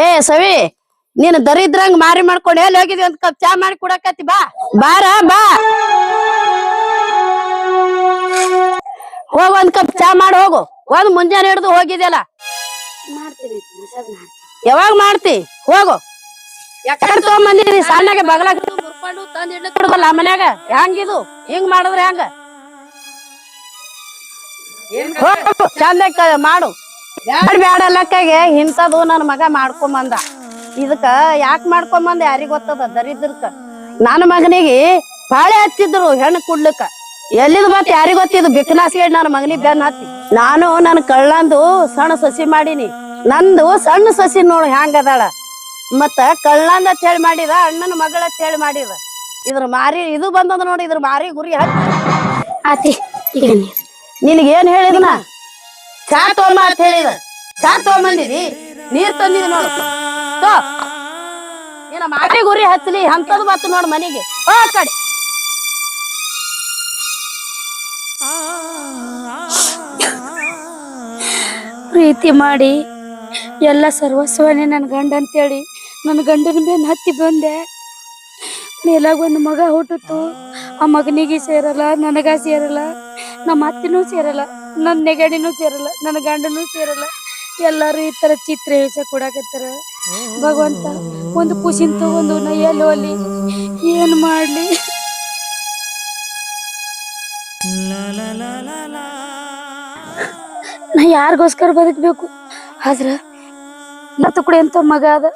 ಏ ಸವಿ ನೀನ್ ದರಿದ್ರಂಗ್ ಮಾರಿ ಮಾಡ್ಕೊಂಡು ಎಲ್ಲಿ ಹೋಗಿದ್ವಿ ಒಂದ್ ಕಪ್ ಚಾ ಮಾಡಿ ಕೊಡಕತ್ತಿ ಬಾ. ಬಾರ ಬಾ. ಹೋಗ್ ಒಂದ್ ಕಪ್ ಚಾ ಮಾಡಿ ಹೋಗು. ಒಂದ್ ಮುಂಜಾನೆ ಹಿಡಿದು ಹೋಗಿದ್ಯಲ್ಲ. ಯಾವಾಗ ಮಾಡ್ತಿ? ಹೋಗು. ಯಾಕಡೆ ತಗೊಂಬಂದಿರಿ ಸಣ್ಣಗೆ ಬಗಲಾಗ ಮುರ್ಕೊಂಡು ತಂದ್ ಇಡ್ಲಿಕ್ ಮನ್ಯಾಗ? ಹೆಂಗಿದು? ಹಿಂಗ್ ಮಾಡಿದ್ರೆ ಹೆಂಗ? ಹೋಗು ಚಂದ ಮಾಡು. ಬ್ಯಾಡ. ಬ್ಯಾಡ ಲೆಕ್ಕಗೆ ಇಂಥದ್ದು ನನ್ನ ಮಗ ಮಾಡ್ಕೊಂಬಂದ. ಇದಕ್ಕ ಯಾಕ್ ಮಾಡ್ಕೊಂಬಂದ ಯಾರಿಗ್ ಗೊತ್ತದ ದರಿದ್ರಕ್ಕ. ನನ್ನ ಮಗನಿಗೆ ಬಾಳೆ ಹಚ್ಚಿದ್ರು ಹೆಣ್ಣು ಕುಡ್ಲಕ್ಕ. ಎಲ್ಲಿದ್ ಮತ್ ಯಾರಿಗ್ ಗೊತ್ತಿದ್ ಬಿಕ್ನಾಸ್ಗೆ ನನ್ನ ಮಗನಿಗೆ ಬೆನ್ ಹತ್ತಿ. ನಾನು ನನ್ನ ಕಳ್ಳಂದು ಸಣ್ಣ ಸಸಿ ಮಾಡೀನಿ. ನಂದು ಸಣ್ಣ ಸಸಿ ನೋಡು ಹ್ಯಾಂಗ ಅದಾಳ. ಮತ್ತ ಕಳ್ಳಂದ ಅಂತ ಹೇಳಿ ಮಾಡಿದ ಅಣ್ಣನ ಮಗಳ ಅಂತ ಹೇಳಿ ಮಾಡಿದ. ಇದ್ರ ಮಾರಿ ಇದು ಬಂದದ ನೋಡಿ ಇದ್ರ ಮಾರಿ ಗುರಿ ಹತ್ತಿ. ಆತಿ ಈಗ ಏನ್ ಹೇಳಿದನ? ತಗೊಂಬ ಅಂತ ಹೇಳಿದ. ಚಾ ಅಂದಿದಿ ನೀರ್ ತಂದಿದ್ ನೋಡು. ಏನ ಮಾಟಿ ಗುರಿ ಹಚ್ಚಲಿ? ಅಂತದ್ ಬತ್ತು ನೋಡು ಮನೆಗೆ. ಕಡೆ. ಪ್ರೀತಿ ಮಾಡಿ ಎಲ್ಲ ಸರ್ವಸ್ವನೇ ನನ್ನ ಗಂಡ ಅಂತೇಳಿ ನನ್ನ ಗಂಡನ ಮೇಲೆ ಹತ್ತಿ ಬಂದೆ. ಮೇಲಾಗ ಒಂದು ಮಗ ಹುಟ್ಟಿತು ಆ ಮಗನಿಗೆ ಸೇರಲ್ಲ, ನನಗ ಸೇರಲ್ಲ, ನಮ್ಮ ಅತ್ತಿನೂ ಸೇರಲ್ಲ. ನನ್ನ ನೆಗಡಿನೂ ಸೇರಲ್ಲ ನನ್ನ ಗಂಡನೂ ಸೇರಲ್ಲ. ಎಲ್ಲರೂ ಈ ತರ ಚಿತ್ರ ಹೇಳ್ಸ ಕೊಡಾಕತ್ತಾರ. ಭಗವಂತ, ಒಂದು ಖುಷಿನ್ ತಗೊಂಡು ನಾ ಎಲ್ಲಿ ಹೋಗ್ಲಿ ಏನ್ ಮಾಡ್ಲಿ? ನಾ ಯಾರಿಗೋಸ್ಕರ ಬದುಕ್ಬೇಕು? ಆದ್ರ ನತ್ತ ಕೂಡ ಎಂತ ಮಗ ಅದ.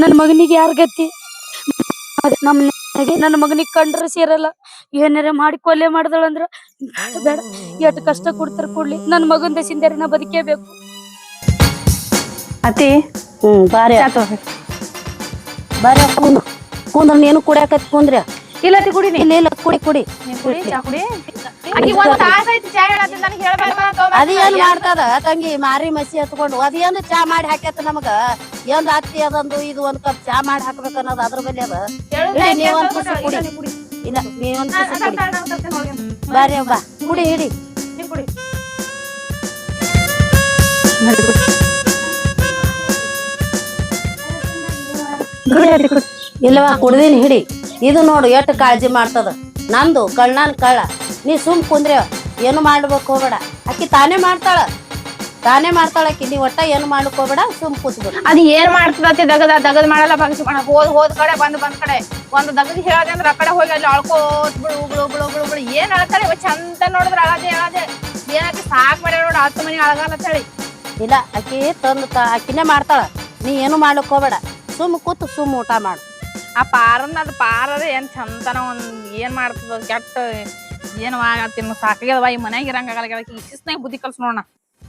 ನನ್ನ ಮಗನಿಗೆ ಯಾರ ಗತಿ? ನಮ್ಮ ಮನೆಗೆ ನನ್ನ ಮಗನಿಗೆ ಕಂಡ್ರೆ ಸೇರಲ್ಲ. ಏನಾರ ಮಾಡಿ ಕೊಲೆ ಮಾಡ್ದಳಂದ್ರ ಅಂದ್ರ ಬೇಡ. ಎಷ್ಟು ಕಷ್ಟ ಕೊಡ್ತಾರ ಕೊಡ್ಲಿ. ನನ್ನ ಮಗನ ದಸಿಂದರೆ ನಾ ಬದುಕೇಬೇಕು ಅತಿ ಹ್ಮ್ ಬಾರಿ ಚಾ ತಗೋ. ಬಾರಿ ಕುಂದ್ರ ಕುಂದ್ರ ನೀನು ಕುಡಿಯಾಕತ್ ಕುಂದ್ರಿ ಇಲ್ಲ ಅತಿ ಕುಡಿನಿ. ಇಲ್ಲ ಇಲ್ಲ ಕುಡಿ ಕುಡಿ. ಅದೇನ್ ಕುಡಿ ಮಾಡ್ತದ ತಂಗಿ ಮಾರಿ ಮಸಿ ಹತ್ಕೊಂಡು ಅದೇನು ಚಾ ಮಾಡಿ ಹಾಕ್ಯತ ನಮಗ? ಏನ್ ಅತ್ತಿ ಅದಂದು ಇದು ಒಂದ್ ಕಪ್ ಚಾ ಮಾಡಿ ಹಾಕ್ಬೇಕು ಅನ್ನೋದು ಅದ್ರ ಮೇಲೆ ಅದ. ಇಡಿ, ನೀವ್ ಒಂದ್ ತುಸು ಕುಡಿ. ಇಲ್ಲ ನೀವ್ ಒಂದ್ ತುಸು ಕುಡಿ. ಬಾರಿ ಬಾ ಕುಡಿ ಹಿಡಿ ಇಲ್ಲವಾ ಕುಡ್ದಿನ ಹಿಡಿ. ಇದು ನೋಡು ಎಷ್ಟು ಕಾಳಜಿ ಮಾಡ್ತದ. ನಂದು ಕಳ್ಳನ್ ಕಳ್ಳ ನೀ ಸುಮ್ ಕುಂದ್ರೆ ಏನು ಮಾಡ್ಬೇಕು ಹೋಗ್ಬೇಡ. ಅಕ್ಕಿ ತಾನೇ ಮಾಡ್ತಾಳ. ತಾನೇ ಮಾಡ್ತಾಳೆ ನೀ ಒಟ್ಟ ಏನು ಮಾಡ್ಕೋಬೇಡ ಸುಮ್ ಕೂತ್ಬಿಡು. ಅದು ಏನ್ ಮಾಡ್ತದತಿ ದಗದ ದಗದ್ ಮಾಡಲ್ಲ ಬಗ್ಸಿ ಮಾಡ ಹೋದ್ ಹೋದ್ ಕಡೆ ಬಂದ್ ಬಂದ್ ಕಡೆ. ಒಂದ್ ದಗದ್ ಹೇಳದೆ ಅಂದ್ರೆ ಆ ಕಡೆ ಹೋಗಿ ಅಲ್ಲಿ ಅಳ್ಕೋತ್ ಬಿಡು ಬಿಡು ಬಿಡು ಬಿಡು ಏನು ಏನ್ ಅಳ್ತಾರೆ ಇವ ಚಂದ ನೋಡಿದ್ರ ಅಳದೆ ಅಳದೆ. ಏನಕ್ಕೆ ಸಾಕ್ ಮಾಡ್ಯಾಳ ನೋಡ ಹತ್ತು ಮನೆ ಅಳಗಲ್ಲ ಅಂತ ಹೇಳಿ. ಇಲ್ಲ ಅಕ್ಕಿ ತಂದು ತ- ಆಕಿನೇ ಮಾಡ್ತಾಳ. ನೀ ಏನು ಮಾಡ್ಕೋಬೇಡ. ಸುಮ್ ಕೂತು ಸುಮ್ ಊಟ ಮಾಡು. ಆ ಪಾರನ್ನ ಅದು ಪಾರದ ಏನ್ ಚಂದನ ಒಂದ್ ಏನ್ ಮಾಡ್ತದ ಕೆಟ್ಟ ಏನ್ ತಿನ್ನ ಸಾಕಾಗ್ಯದವ ಈ ಮನ್ಯಾಗ ಇರಂಗಾಗಲ್ಲ ಇಷ್ಟಿಸ್ನಾಗ ಬುದ್ಧಿ ಕಲ್ಸ್ ನೋಡಣ.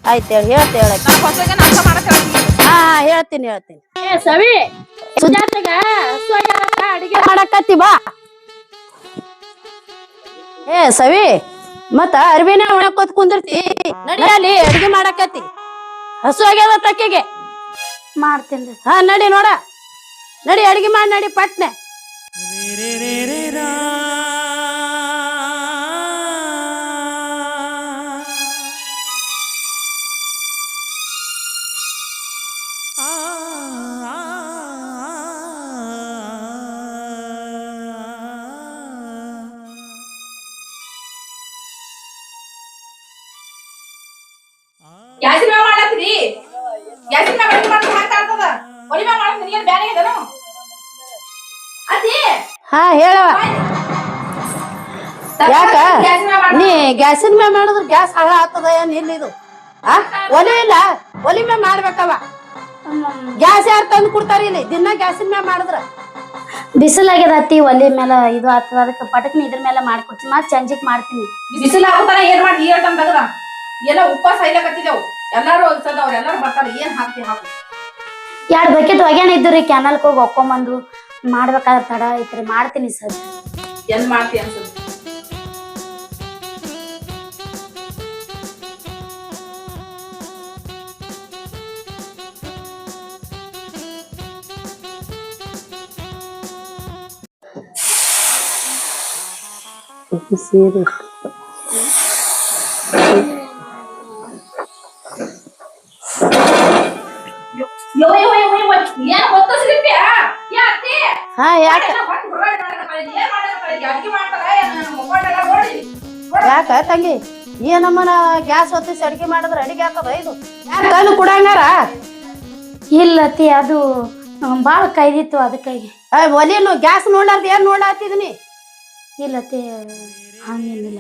ಆಯ್ತು ಹೇಳಿ ಹೇಳ್ತಿ ಹೇಳಕ್ಕೆ ಹಾ, ಹೇಳ್ತೀನಿ ಹೇಳ್ತೀನಿ. ಸವಿ ಸುಜಾತಗ ಅಡಿಗೆ ಮಾಡಕತ್ತಿ ಬಾ. ಏ ಸವಿ ಮತ್ತ ಅರ್ಬಿನ ಒಣಕೋತ್ ಕುಂದಿರ್ತಿ? ನಡಿ ಅಲ್ಲಿ ಅಡ್ಗೆ ಮಾಡಕತ್ತಿ. ಹಸು ಆಗ್ಯದ ತಕ್ಕಿಗೆ. ಮಾಡ್ತೀನಿ ಹಾ ನಡಿ ನೋಡ. ನಡಿ ಅಡಿಗೆ ಮಾಡಿ ನಡಿ ಪಟ್ನೆ. ಹಾ ಹೇಳವ ಯಾಕ? ನೀ ಗ್ಯಾಸಿನ ಮೇ ಮಾಡಿದ್ರ ಗ್ಯಾಸ್ ಹಾಳ ಆಗ್ತದ ಏನ್ ಇಲ್ಲ ಇದು? ಆ? ಒಲಿ ಇಲ್ಲ. ಒಲಿ ಮೇ ಮಾಡ್ಬೇಕವ ಗ್ಯಾಸ್ ಯಾರು ತಂದು ಕೊಡ್ತಾರ ಇಲ್ಲಿ? ದಿನ ಗ್ಯಾಸಿನ ಮೇ ಮಾಡಿದ್ರ. ಬಿಸಿಲಾಗ್ಯದ ಅತ್ತಿ ಒಲೆ ಮೇಲೆ ಇದು ಆಗ್ತದ. ಅದಕ್ಕೆ ಪಟಕ್ನಿ ಇದ್ರ ಮೇಲೆ ಮಾಡ್ಕೊಡ್ತೀನಿ. ಮತ್ತೆ ಚಂಜಿಕ್ ಮಾಡ್ತೀನಿ. ಬಿಸಿಲು ಆಗುತ್ತಾರ ಏನ್ ಮಾಡಿ ಏಟ್ ತಗದ ಎಲ್ಲ ಉಪವಾಸ ಇಲ್ಲಕತ್ತಿದೆವು ಎಲ್ಲಾರು ಸದ ಅವ್ರ ಎಲ್ಲಾರು ಬರ್ತಾರ. ಏನ್ ಹಾಕ್ತಿ ಹಾಕು. ಎರಡು ಬಕೆಟ್ ಒಗ್ಯಾಣ ಇದ್ದು ರೀ ಕ್ಯಾನಲ್ಗೆ ಹೋಗಿ ಒಕ್ಕೊಂಬಂದು ಮಾಡ್ಬೇಕಾದ್ರೆ ತಡ ಐತ್ರಿ ಮಾಡ್ತೀನಿ ಸರ್. ಎಲ್ ಮಾಡ್ತಿ ಅನ್ಸುತ್ತೆ? ಸೀರೆ. ಹಾ ಯಾಕ ಯಾಕ ತಂಗಿ ಏನಮ್ಮನ ಗ್ಯಾಸ್ ಹೊತ್ತಿಸಿ ಅಡಿಗೆ ಮಾಡಿದ್ರೆ ಅಡಿಗೆ ಆಗ್ತದ ಇದು ಯಾರ ಕೈಲು ಕುಡಂಗಾರ ಇಲ್ಲ ಅತ್ತಿ ಅದು ಭಾಳ ಕೈದಿತ್ತು ಅದಕ್ಕಾಗಿ ಒಲಿನು ಗ್ಯಾಸ್ ನೋಡ್ಲಾರ್ದು ಏನ್ ನೋಡ್ಲಾತಿದ್ನಿ ಇಲ್ಲ ಅತ್ತಿ ಹಂಗೇನಿಲ್ಲ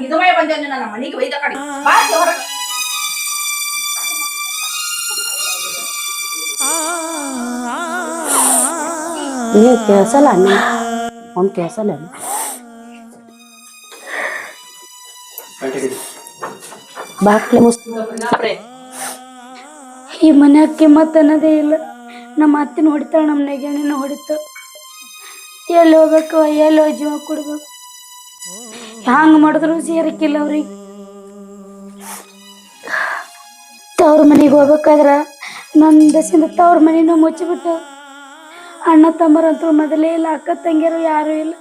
ಇದು ಮಾಡಿ ಬಂದೆ ನನ್ನ ಮನೆಗೆ ಒಯ್ದ ಕಡೆ ನೀನ್ ಕೇಳ್ಸಲ್ಲ ನೀ ಅವ್ನ್ ಕೇಳ್ಸಲ್ಲ ಬಾಕ್ಲೆ ಮುಸ್ ಈ ಮನ್ಯಾಗ ಕಿಮ್ಮತ್ ಅನ್ನೋದೇ ಇಲ್ಲ ನಮ್ಮ ಅತ್ತಿನ ಹೊಡಿತಾಳ, ನಮ್ಮ ನೆಗೆಣ್ಣ ಹೊಡಿತಾಳ ಎಲ್ಲಿ ಹೋಗ್ಬೇಕು? ಎಲ್ಲಿ ಹೋಗಿ ಜೀವ ಕೊಡ್ಬೇಕು? ಹ್ಯಾಂಗ ಮಾಡಿದ್ರು ಸೇರಕ್ಕಿಲ್ಲ ಅವ್ರಿಗೆ. ತವ್ರ ಮನೆಗೆ ಹೋಗ್ಬೇಕಾದ್ರ ನನ್ನ ದಸಿಂದ ತವ್ರ ಮನೆನೂ ಮುಚ್ಚಿಬಿಟ್ಟು ಅಣ್ಣ ತಮ್ಮರಂತೂ ಮೊದಲೇ ಇಲ್ಲ ಅಕ್ಕ ತಂಗಿಯರು ಯಾರೂ ಇಲ್ಲ.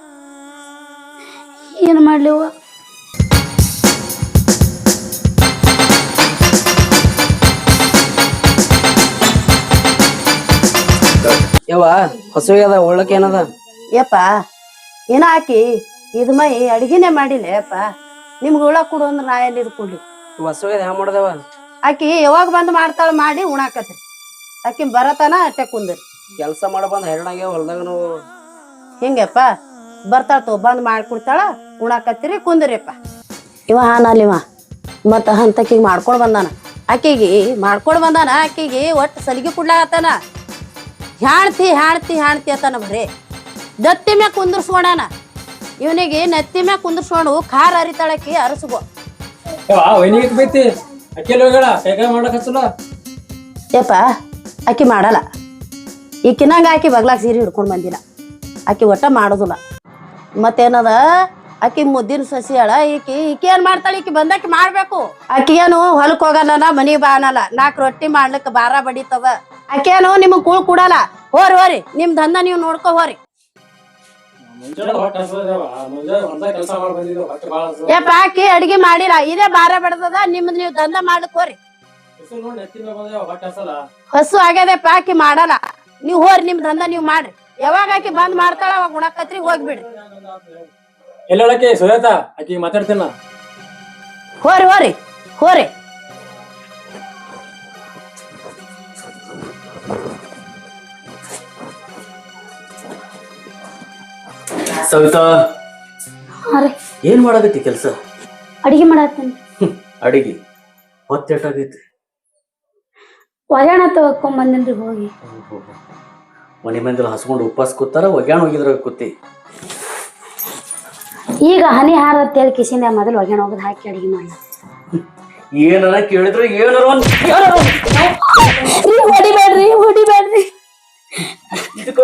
ಏನು ಮಾಡ್ಲಿವ ಯವ್ವ ಹಸುವೆ ಅದ ಒಳ್ಳಕ್ ಏನದ? ಯಪ್ಪ ಏನ ಹಾಕಿ ಇದು ಮೈ ಅಡಿಗೆನೆ ಮಾಡಿಲ್ಲ ಯಪ್ಪ. ನಿಮ್ಗೆ ಉಳ ಕೊಡು ಅಂದ್ರೆ ನಾ ಎಲ್ಲಿ ಇದು ಕೊಡ್ಲಿ? ಹಸುವೆ ಹ್ಯಾಂಗ ಮಾಡದವ? ಆಕಿ ಯಾವಾಗ ಬಂದು ಮಾಡ್ತಾಳ ಮಾಡಿ ಉಣಾಕತ್ರಿ. ಆಕಿ ಬರತನ ಅಟ್ಟೆ ಕುಂದ್ರಿ. ಕೆಲಸ ಮಾಡ ಬಂದ್ ಹೈರಾಣಾಗ್ಯ ಹೊಲ್ದಾಗನು ನಾವು ಹಿಂಗಪ್ಪ? ಬರ್ತಾಳ ತೋ ಬಂದ್ ಮಾಡ್ಕೊಡ್ತಾಳ ಉಣಾಕತ್ತೀರಿ ಕುಂದ್ರಿಪ್ಪ. ಇವ ಹಾನಲ್ಲ ಇವ. ಮತ್ತ ಹಂತಕಿಗೆ ಮಾಡ್ಕೊಂಡ್ ಬಂದಾನ. ಆಕಿಗೆ ಮಾಡ್ಕೊಂಡ್ ಬಂದಾನ ಆಕಿಗೆ ಒಟ್ಟು ಸಲಿಗೆ ಕುಡ್ಲಾಗತ್ತಾನ ಹ್ಯಾಣ್ತಿ ಹ್ಯಾಣ್ತಿ ಹ್ಯಾಣ್ತಿ ಅತ್ತಾನ ಬರೀ. ದತ್ತಿ ಮ್ಯಾಗ ಕುಂದ್ರಸ್ಕೊಣಾನ ಇವನಿಗೆ ನತ್ತಿ ಮ್ಯಾಗ ಕುಂದ್ರಸ್ಕೊಂಡು ಖಾರ ಅರಿತಾಳಕಿ ಅರಸ್ಗೋ. ಯಪ್ಪ ಆಕಿ ಮಾಡಲ್ಲ. ಈಕಿನಂಗ ಆಕಿ ಬಗ್ಲಾಗ ಸೀರೆ ಹಿಡ್ಕೊಂಡು ಬಂದಿಲ್ಲ ಆಕಿ ಒಟ್ಟ ಮಾಡೋದಿಲ್ಲ. ಮತ್ತೇನದ? ಆಕಿ ಮುದ್ದಿನ ಸಸಿ ಅಳ ಈಕಿ ಈಕಿ ಏನ್ ಮಾಡ್ತಾಳ? ಈಕಿ ಬಂದಾಕಿ ಮಾಡ್ಬೇಕು. ಆಕಿಗೇನು ಹೊಲಕ್ ಹೋಗಲ್ಲ ಮನಿಗ್ ಬಾ ಅನ್ನಲ್ಲ ನಾಲ್ಕು ರೊಟ್ಟಿ ಮಾಡ್ಲಿಕ್ಕೆ ಬಾರ ಬಡಿತವ ಆಕೇನು ನಿಮ್ಗೆ ಕೂಳ್ ಕೂಡಲ್ಲ. ಹೋರಿ ಹೋರಿ. ನಿಮ್ ದಂಧ ನೀವು ನೋಡ್ಕೊ ಹೋರಿ. ಏ ಪಾಕಿ ಆಕಿ ಅಡಿಗೆ ಮಾಡಿಲ್ಲ. ಇದೇ ಬಾರ ಬಡದದ ನಿಮ್ದು ನೀವು ದಂಧ ಮಾಡ್ಲಿಕ್ ಹೋರಿ. ಹಸು ಆಗ್ಯದಪ್ಪ ಪಾಕಿ ಮಾಡಲ್ಲ. ನೀವು ಹೋರಿ ನಿಮ್ ದಂಧ ನೀವು ಮಾಡ್ರಿ. ಯಾವಾಗ ಆಕಿ ಬಂದ್ ಮಾಡ್ತಾಳ ಅವಾಗ ಉಣಕತ್ರಿ ಹೋಗ್ಬಿಡ್ರಿ. ಎಲ್ಲ ಹೇಳಕ್ಕೆ ಸುರೇತ ಆಕಿ ಮಾತಾಡ್ತೀನ? ಹೋರಿ ಹೋರಿ ಹೋರಿ. ಸವಿತಾ ಏನ್ ಮಾಡಾಕತ್ತಿ ಕೆಲಸ? ಅಡಿಗೆ ಮಾಡತ್ತೇನೆ ಅಡಿಗೆ. ಹೊತ್ತೆಟಾಗೈತಿ ಒಗ್ಯಾಣ ತಗೊಂಬಂದೇನ್ರಿ ಹೋಗಿ. ಮನೆ ಮಂದಿಲ್ಲ ಹಸ್ಕೊಂಡು ಉಪವಾಸ ಕೂತಾರ ಒಗ್ಯಾಣ ಹೋಗಿದ್ರ ಕೂತಿ. ಈಗ ಹನಿ ಹಾರ ಅಂತೇಳಿ ಕಿಸಿಂದ ಮೊದಲು ಒಗ್ಯಾಣ ಹೋಗದ್ ಹಾಕಿ ಅಡಿಗೆ ಮಾಡಿ ಏನಾರ ಕೇಳಿದ್ರೆ ಏನಾರ ಒಂದ್ ಏನಾರ ಒಂದ್ ಹೊಡಿಬೇಡ್ರಿ ಹೊಡಿಬೇಡ್ರಿ ಇದಕ್ಕ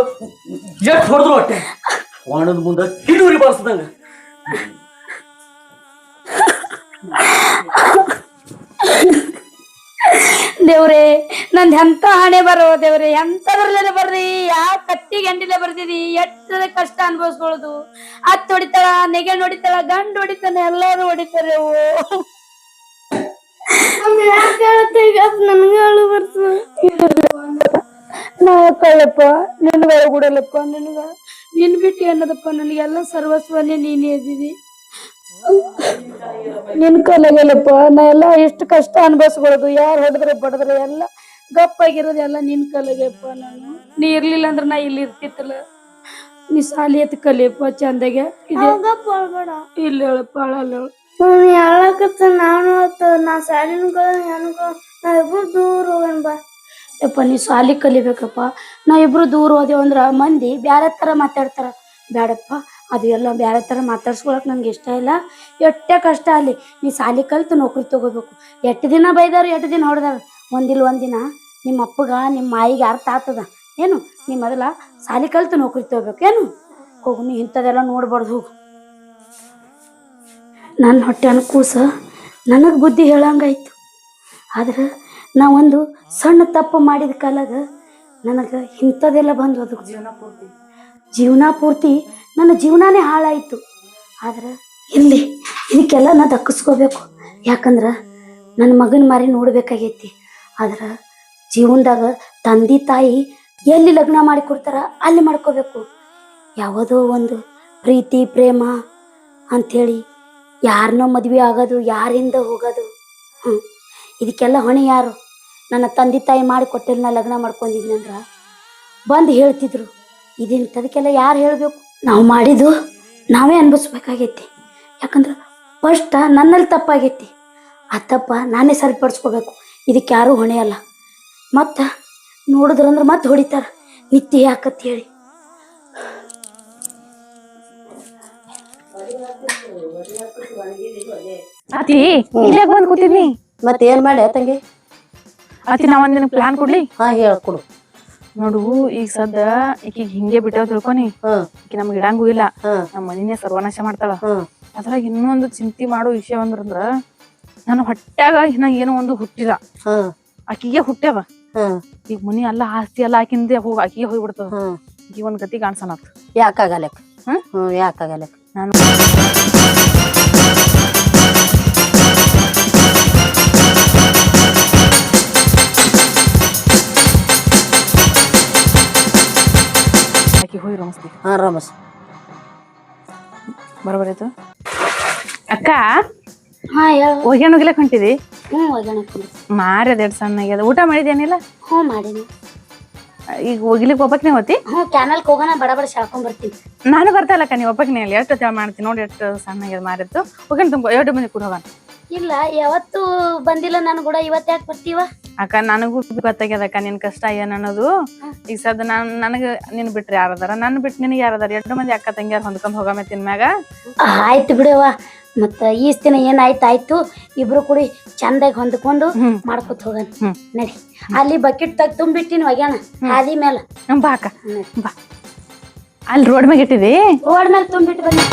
ಎಷ್ಟ್ ಹೊಡೆದ್ರು ಹೊಟ್ಟೆ. ವಾಣದ ಮುಂದ ಬಾರ್ಸ್ದಂಗ. ದೇವ್ರೇ ನಂದ್ ಎಂತ ಹಣೆ ಬರೋ ದೇವ್ರೆ ಎಂತದ್ರಲ್ಲೇ ಬರ್ರಿ ಯಾವ ಕತ್ತಿ ಗಂಡಿಲ್ಲ ಬರ್ದಿದಿ ಎಷ್ಟ ಕಷ್ಟ ಅನ್ಭವಿಸ್ಕೊಳ್ಳೋದು. ಅತ್ ಹೊಡಿತಾಳ ನೆಗೆ ನೋಡಿತಾಳ ಗಂಡು ಹೊಡಿತಾನೆ ಎಲ್ಲಾರು ಹೊಡಿತಾರೆ ನಾ ಕಳ್ಳಪ್ಪ ನಿನ್ಗ ಗುಡಲಪ್ಪ ನಿನ್ಗ ನಿನ್ ಬಿಟ್ಟು ಏನದಪ್ಪ? ನನಗೆಲ್ಲ ಸರ್ವಸ್ವನೇ ನೀನೇ ಇದ್ದೀವಿ. ನಿನ್ ಕಲಗಲಪ್ಪ ನಾ ಎಲ್ಲ ಎಷ್ಟು ಕಷ್ಟ ಅನ್ಭವಿಸ್ಕೊಳ್ಳೋದು. ಯಾರು ಹೊಡೆದ್ರೆ ಬಡದ್ರೆ ಎಲ್ಲ ಗಪ್ಪಾಗಿರೋದು ಎಲ್ಲ ನಿನ್ ಕಲೆಗೆಪ್ಪ ನಾನು. ನೀ ಇರ್ಲಿಲ್ಲ ಅಂದ್ರೆ ನಾ ಇಲ್ಲಿ ಇರ್ತಿತ್ತಲ್ಲ. ನೀ ಸಾಲಿ ಎತ್ ಕಲಿಯಪ್ಪ ಚಂದಾಗೆ. ಇದೆ ಇಲ್ಲ ಹೇಳಪ್ಪ ಅಳಲ್ಲ. ಹೇಳಕತ್ತ ನಾನು ನಾ ಸಾಲಿನ ನಾ ಇಬ್ರು ದೂರ ಬಾ. ಯಪ್ಪ ನೀ ಸಾಲಿ ಕಲಿಬೇಕಪ್ಪ. ನಾ ಇಬ್ರು ದೂರ ಹೋದೇವಂದ್ರ ಮಂದಿ ಬ್ಯಾರೆ ತರ ಮಾತಾಡ್ತಾರ. ಬ್ಯಾಡಪ್ಪ. ಅದು ಎಲ್ಲ ಬೇರೆ ಥರ ಮಾತಾಡ್ಸ್ಕೊಳಕ್ಕೆ ನಂಗೆ ಇಷ್ಟ ಇಲ್ಲ. ಎಷ್ಟೇ ಕಷ್ಟ ಅಲ್ಲಿ ನೀ ಸಾಲಿ ಕಲ್ತು ನೌಕರಿ ತಗೋಬೇಕು. ಎಷ್ಟು ದಿನ ಬೈದಾರು ಎಷ್ಟು ದಿನ ಹೊಡೆದಾರ? ಒಂದಿಲ್ಲ ಒಂದಿನ ನಿಮ್ಮ ಅಪ್ಪಗ ನಿಮ್ಮ ಮಾಯಿಗೆ ಅರ್ಥ ಆಗ್ತದ? ಏನು? ನೀ ಮೊದಲ ಸಾಲಿ ಕಲ್ತು ನೌಕರಿ ತಗೋಬೇಕು. ಏನು? ಹೋಗು ನೀ ಇಂಥದೆಲ್ಲ ನೋಡ್ಬಾರ್ದು ಹೋಗು. ನನ್ನ ಹೊಟ್ಟೆ ಕೂಸ ನನಗೆ ಬುದ್ಧಿ ಹೇಳಂಗಾಯ್ತು. ಆದ್ರೆ ನಾ ಒಂದು ಸಣ್ಣ ತಪ್ಪು ಮಾಡಿದ ಕಾಲದ ನನಗೆ ಇಂಥದ್ದೆಲ್ಲ ಬಂದು ಅದಕ್ಕೆ ಜೀವನ ಪೂರ್ತಿ. ಜೀವನ ಪೂರ್ತಿ ನನ್ನ ಜೀವನಾನೇ ಹಾಳಾಯಿತು. ಆದ್ರೆ ಇಲ್ಲಿ ಇದಕ್ಕೆಲ್ಲ ನಾ ದಕ್ಕಿಸ್ಕೋಬೇಕು. ಯಾಕಂದ್ರೆ ನನ್ನ ಮಗನ ಮಾರಿ ನೋಡ್ಬೇಕಾಗೈತಿ. ಆದ್ರೆ ಜೀವನದಾಗ ತಂದೆ ತಾಯಿ ಎಲ್ಲಿ ಲಗ್ನ ಮಾಡಿ ಕೊಡ್ತಾರ ಅಲ್ಲಿ ಮಾಡ್ಕೋಬೇಕು. ಯಾವುದೋ ಒಂದು ಪ್ರೀತಿ, ಪ್ರೇಮ ಅಂಥೇಳಿ ಯಾರನ್ನೋ ಮದುವೆ ಆಗೋದು, ಯಾರಿಂದ ಹೋಗೋದು. ಹ್ಞೂ ಇದಕ್ಕೆಲ್ಲ ಹೊಣೆ ಯಾರು? ನನ್ನ ತಂದೆ ತಾಯಿ ಮಾಡಿ ಕೊಟ್ಟಿಲ್ಲ ನಾ ಲಗ್ನ ಮಾಡ್ಕೊಂಡಿದ್ನಂದ್ರೆ ಬಂದು ಹೇಳ್ತಿದ್ರು. ಇದಿಂಥದಕ್ಕೆಲ್ಲ ಯಾರು ಹೇಳಬೇಕು? ನಾವು ಮಾಡಿದ್ದು ನಾವೇ ಅನ್ಭವಿಸ್ಬೇಕಾಗೈತಿ. ಯಾಕಂದ್ರೆ ಫಸ್ಟ್ ನನ್ನಲ್ಲಿ ತಪ್ಪಾಗೈತಿ. ಆ ತಪ್ಪ ನಾನೇ ಸರಿಪಡಿಸ್ಕೋಬೇಕು. ಇದಕ್ಕೆ ಯಾರೂ ಹೊಣೆ ಅಲ್ಲ. ಮತ್ತು ನೋಡಿದ್ರಂದ್ರೆ ಮತ್ತೆ ಹೊಡಿತಾರ. ನಿತ್ಯ ಯಾಕತ್ ಹೇಳಿ. ಅತಿ ಇಲ್ಲೇ ಬಂದ್ ಕೂತಿದ್ನಿ? ಮತ್ತೆ ಏನ್ ಮಾಡಿ ತಂಗಿ? ಅತಿ ನಾ ಒಂದಿನ ಪ್ಲಾನ್ ಕೊಡ್ಲಿ? ಹಾ ಹೇಳ್ಕೊಡು ನೋಡು ಈಗ ಸದ್ದ ಈಕಿಗ್ ಹಿಂಗೆ ಬಿಟ್ಟಾವ್ ತಿಳ್ಕೊನಿ. ಈಕಿ ನಮ್ಗೆ ಇಡಂಗೂ ಇಲ್ಲ. ನಮ್ಮ ಮನಿನೇ ಸರ್ವನಾಶ ಮಾಡ್ತಾಳ. ಅದ್ರಾಗ ಇನ್ನೊಂದು ಚಿಂತೆ ಮಾಡೋ ವಿಷಯ ಅಂದ್ರಂದ್ರ ನಾನು ಹೊಟ್ಯಾಗ ಇನ್ನ ಏನೋ ಒಂದು ಹುಟ್ಟಿಲ್ಲ. ಆಕಿಗೆ ಹುಟ್ಟ್ಯಾವ. ಈಗ ಮನಿ ಎಲ್ಲ ಆಸ್ತಿ ಎಲ್ಲ ಆಕಿಂದೆ ಹೋಗಿ ಆಕಿಗೆ ಹೋಗ್ಬಿಡ್ತದ ಈಗ ಒಂದ್ ಗತಿ ಕಾಣ್ಸನತ್ ಯಾಕಾಗಲಕ್ ಹ್ಮ್? ಹ್ಮ್ ಯಾಕಾಗಲಕ್ ನಾನು ರಮಸ್ತಿ ಹಾ ರಮಸ್. ಬರೋಬರಾಯ್ತು? ಅಕ್ಕ ಹಾಂ ಹೇಳ. ಒಗ್ಯಾಣ ಹೋಗ್ಲಕ್ ಹೊಂಟಿದಿ ಹ್ಞೂ ಸಣ್ಣ ಆಗ್ಯದ ಊಟ ಮಾಡಿದ್ಯಾನಿಲ್ಲ? ಹ್ಞೂ ಮಾಡೀನಿ. ಈಗ ಹೋಗ್ಲಿಕ್ಕೆ ಒಬ್ಬಕ್ನೇ ಹೋತಿ? ಹ್ಞೂ ಕ್ಯಾನಲ್ಗೆ ಹೋಗೋಣ ಬಡ ಬಡ ಶಾಕೊಂಡ್ ಬರ್ತೀನಿ. ನಾನು ಬರ್ತಾ ಇಲ್ಲಕ್ಕ ನೀವು ಒಬ್ಬಕ್ನೇ ಅಲ್ಲಿ ಎಷ್ಟು ಮಾಡ್ತೀನಿ ನೋಡಿ ಎಷ್ಟು ಸಣ್ಣ ಆಗ್ಯದ ಮಾರಿತ್ತು ಹೋಗೋಣ ತುಂಬ ಎರಡು ಮಂದಿ ಕೂಡ ಹೋಗೋಣ. ಇಲ್ಲ ಯಾವತ್ತು ಬಂದಿಲ್ಲ ನಾನು ಕೂಡ ಇವತ್ತು ಯಾಕೆ ಬರ್ತೀವ? ಅಕ್ಕ ನನಗೂ ಗೊತ್ತಾಗ್ಯದಕ್ಕ ನಿನ್ ಕಷ್ಟ ಏನ್ ಅನ್ನೋದು? ಈಗ ಸದ್ ನಾನ್ ನನಗ ನಿನ್ ಬಿಟ್ರೆ ಯಾರದಾರ? ನನ್ ಬಿಟ್ಟು ನಿನಗೆ ಯಾರದಾರ? ಎರಡು ಮಂದಿ ಅಕ್ಕ ತಂಗಿಯಾರ ಹೊಂದ್ಕೊಂಡ್ ಹೋಗಮೆ ತಿನ್ಮ್ಯಾಗ ಆಯ್ತು ಬಿಡವ್ವ. ಮತ್ತ ಈಸ್ ದಿನ ಏನಾಯ್ತು ಆಯ್ತು. ಇಬ್ರು ಕೂಡಿ ಚಂದಾಗಿ ಹೊಂದ್ಕೊಂಡು. ಮಾಡ್ಕೊತ ಹೋಗನ್. ನಡಿ. ಅಲ್ಲಿ ಬಕೆಟ್ ತಗ್ ತುಂಬಿಟ್ಟಿನಿ ಒಗ್ಯಾಣ ಹಾದಿ ಮೇಲೆ ಬಾ ಅಕ್ಕ. ಬಾ. ಅಲ್ಲಿ ರೋಡ್ ಮ್ಯಾಗ ಇಟ್ಟಿದಿ? ರೋಡ್ ಮೇಲೆ ತುಂಬಿಟ್ಟು ಬನ್ನಿ